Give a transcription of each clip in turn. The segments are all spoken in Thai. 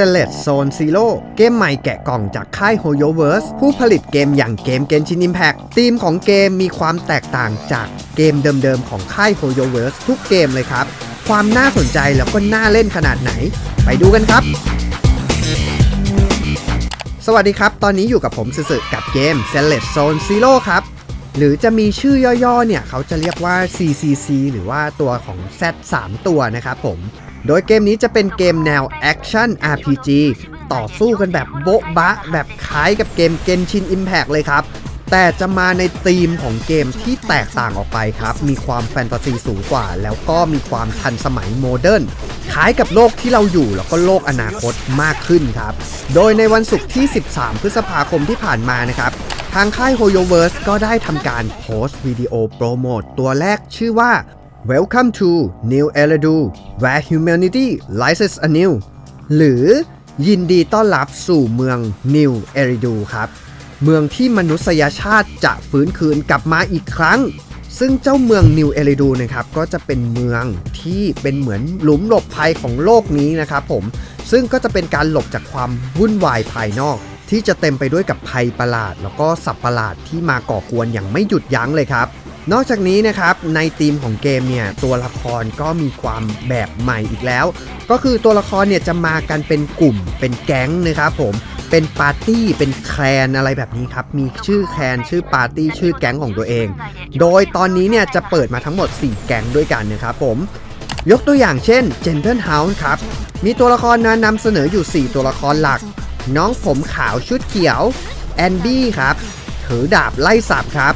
c e l e t Zone Zero เกมใหม่แกะกล่องจากค่าย HoYoverse ผู้ผลิตเกมอย่างเกม Genshin Impact ธีมของเกมมีความแตกต่างจากเกมเดิมๆของค่าย HoYoverse ทุกเกมเลยครับ ความน่าสนใจแล้วก็น่าเล่นขนาดไหน ไปดูกันครับ สวัสดีครับ ตอนนี้อยู่กับผมสึๆกับเกม c e l e t Zone Zero ครับหรือจะมีชื่อย่อๆ เนี่ย เขาจะเรียกว่า CCC หรือว่าตัวของ Z 3 ตัวนะครับผม โดยเกมนี้จะเป็นเกมแนว Action RPG ต่อสู้กันแบบโบ๊ะบะ แบบคล้ายกับเกม Genshin Impact เลยครับ แต่จะมาในธีมของเกมที่แตกต่างออกไปครับ มีความแฟนตาซีสูงกว่า แล้วก็มีความทันสมัยโมเดิร์นคล้ายกับโลกที่เราอยู่แล้วก็โลกอนาคตมากขึ้นครับ โดยในวันศุกร์ที่ 13 พฤษภาคมที่ผ่านมานะครับทางค่าย HoYoverse ก็ได้ทำการโพสต์วิดีโอโปรโมตตัวแรกชื่อว่า Welcome to New Eridu where humanity rises anew หรือยินดีต้อนรับสู่เมือง New Eridu ครับ เมืองที่มนุษยชาติจะฟื้นคืนกลับมาอีกครั้ง ซึ่งเจ้าเมืองนิวเอริดูนะครับก็จะเป็นเมืองที่เป็นเหมือนหลุมหลบภัยของโลกนี้นะครับผม ซึ่งก็จะเป็นการหลบจากความวุ่นวายภายนอก ที่จะเต็มไปด้วยกับภัยประหลาด แล้วก็สัตว์ประหลาดที่มาก่อกวนอย่างไม่หยุดยั้งเลยครับ นอกจากนี้นะครับในธีมของเกมเนี่ยตัวละครก็มีความแบบใหม่อีกแล้ว ก็คือตัวละครเนี่ยจะมากันเป็นกลุ่มเป็นแก๊งนะครับผมเป็นปาร์ตี้เป็นแคลนอะไรแบบนี้ครับ มีชื่อแคลนชื่อปาร์ตี้ชื่อแก๊งของตัวเอง โดยตอนนี้เนี่ยจะเปิดมาทั้งหมด 4 แก๊งด้วยกันนะครับผม ยกตัวอย่างเช่น Gentle House ครับ มีตัวละครนะนำเสนออยู่ 4 ตัวละครหลัก น้องผมขาวชุดเขียว แอนดี้ครับ ถือดาบไล่สับครับ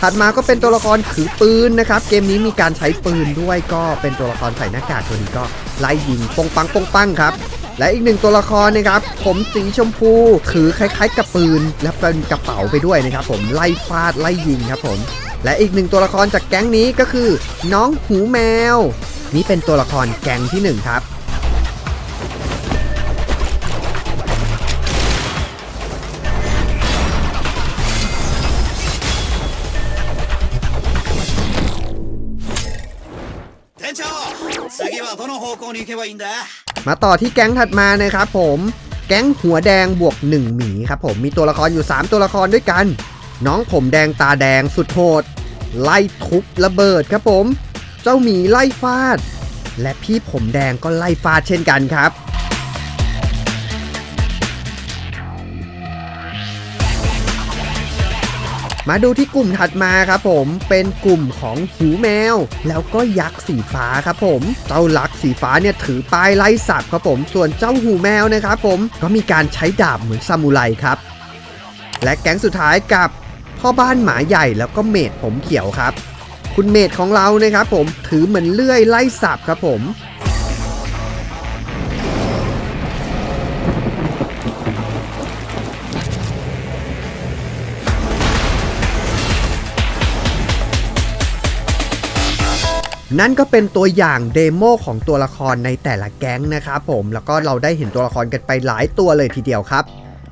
ถัดมาก็เป็นตัวละครถือปืนนะครับ เกมนี้มีการใช้ปืนด้วยก็เป็นตัวละครใส่หน้ากากตัวนี้ก็ไล่ยิงปงปังปงปังครับ และอีกหนึ่งตัวละครนะครับ ผมสีชมพูถือคล้ายๆกับปืน และเป็นกระเป๋าไปด้วยนะครับ ผมไล่ฟาดไล่ยิงครับผม และอีกหนึ่งตัวละครจากแก๊งนี้ก็คือ น้องหูแมว นี่เป็นตัวละครแก๊งที่หนึ่งครับ はどの方向に行けばいいんだ มาต่อที่แก๊งถัดมานะครับผม แก๊งหัวแดงบวก 1 หมีครับผม มีตัวละครอยู่ 3 ตัวละครด้วยกัน น้องผมแดงตาแดงสุดโหด ไล่ทุบระเบิดครับผม เจ้าหมีไล่ฟาด และพี่ผมแดงก็ไล่ฟาดเช่นกันครับ มาดูที่กลุ่มถัดมาครับผมเป็นกลุ่มของหูแมว แล้วก็ยักษ์สีฟ้าครับผม เจ้าลักษ์สีฟ้าเนี่ยถือป้ายไล่สับครับผม ส่วนเจ้าหูแมวนะครับผมก็มีการใช้ดาบเหมือนซามูไรครับ และแก๊งสุดท้ายกับพ่อบ้านหมาใหญ่แล้วก็เมดผมเขียวครับ คุณเมดของเรานะครับผมถือเหมือนเลื่อยไล่สับครับผม นั่นก็เป็นตัวอย่างเดโมของตัวละครในแต่ละแก๊งนะครับผมแล้วก็เราได้เห็นตัวละครกันไปหลายตัวเลยทีเดียวครับ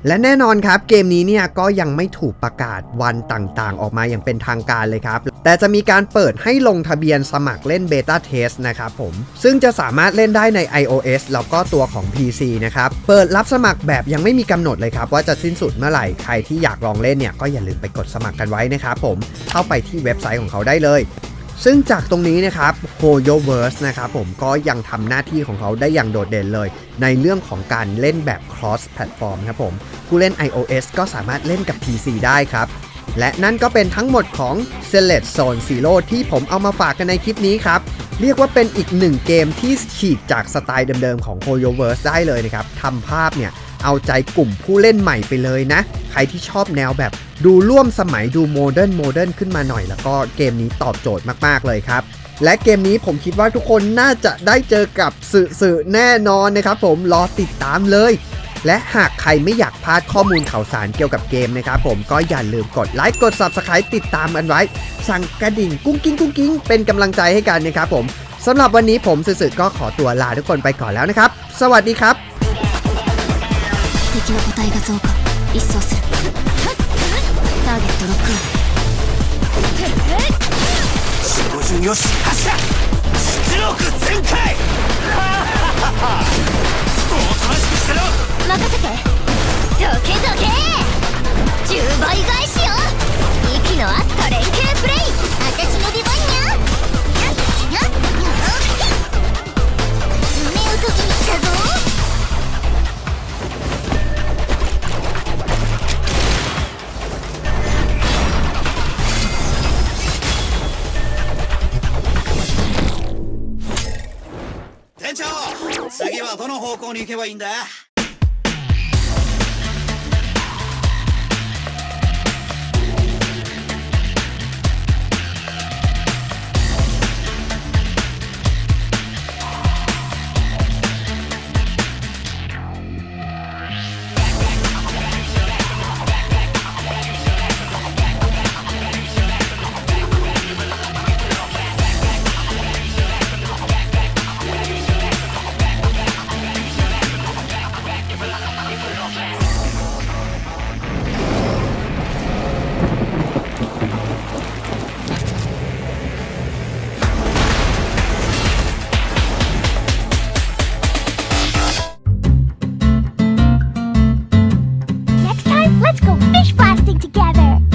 และแน่นอนครับเกมนี้เนี่ยก็ยังไม่ถูกประกาศวันต่างๆ ออกมาอย่างเป็นทางการเลยครับ แต่จะมีการเปิดให้ลงทะเบียนสมัครเล่นเบต้าเทสนะครับผม ซึ่งจะสามารถเล่นได้ใน iOS แล้วก็ตัวของ PC นะครับ เปิดรับสมัครแบบยังไม่มีกำหนดเลยครับ ว่าจะสิ้นสุดเมื่อไหร่ใครที่อยากลองเล่นเนี่ยก็อย่าลืมไปกดสมัครกันไว้นะครับผมเข้าไปที่เว็บไซต์ของเขาได้เลย ซึ่งจากตรงนี้นะครับ HoYoverse นะครับผมก็ยังทำหน้าที่ของเขาได้อย่างโดดเด่นเลย ในเรื่องของการเล่นแบบ cross platform ครับผม ผู้เล่น iOS ก็สามารถเล่นกับ PC ได้ครับ และนั่นก็เป็นทั้งหมดของ Select Zone Zero ที่ผมเอามาฝากกันในคลิปนี้ครับ เรียกว่าเป็นอีกหนึ่งเกมที่ฉีกจากสไตล์เดิมๆของ HoYoverse ได้เลยนะครับทำภาพเนี่ยเอาใจกลุ่มผู้เล่นใหม่ไปเลยนะ ใครที่ชอบแนวแบบดูร่วมสมัยดูโมเดิร์นโมเดิร์นขึ้นมาหน่อย แล้วก็เกมนี้ตอบโจทย์มากๆเลยครับ และเกมนี้ผมคิดว่าทุกคนน่าจะได้เจอกับสื่อแน่นอนนะครับผมรอติดตามเลย และหากใครไม่อยากพลาดข้อมูลข่าวสารเกี่ยวกับเกมนะครับผมก็อย่าลืมกดไลค์กด Subscribe ติดตามกันไว้ สั่งกระดิ่งกุ้งกิ้งกุ้งกิ้งเป็นกำลังใจให้กันนะครับผมสำหรับวันนี้ผมสื่อก็ขอตัวลาทุกคนไปก่อนแล้วนะครับ สวัสดีครับ敵の個体が増加一掃する。ターゲットロックオン守護順よし発射。出力全開。どの方向に行けばいいんだ？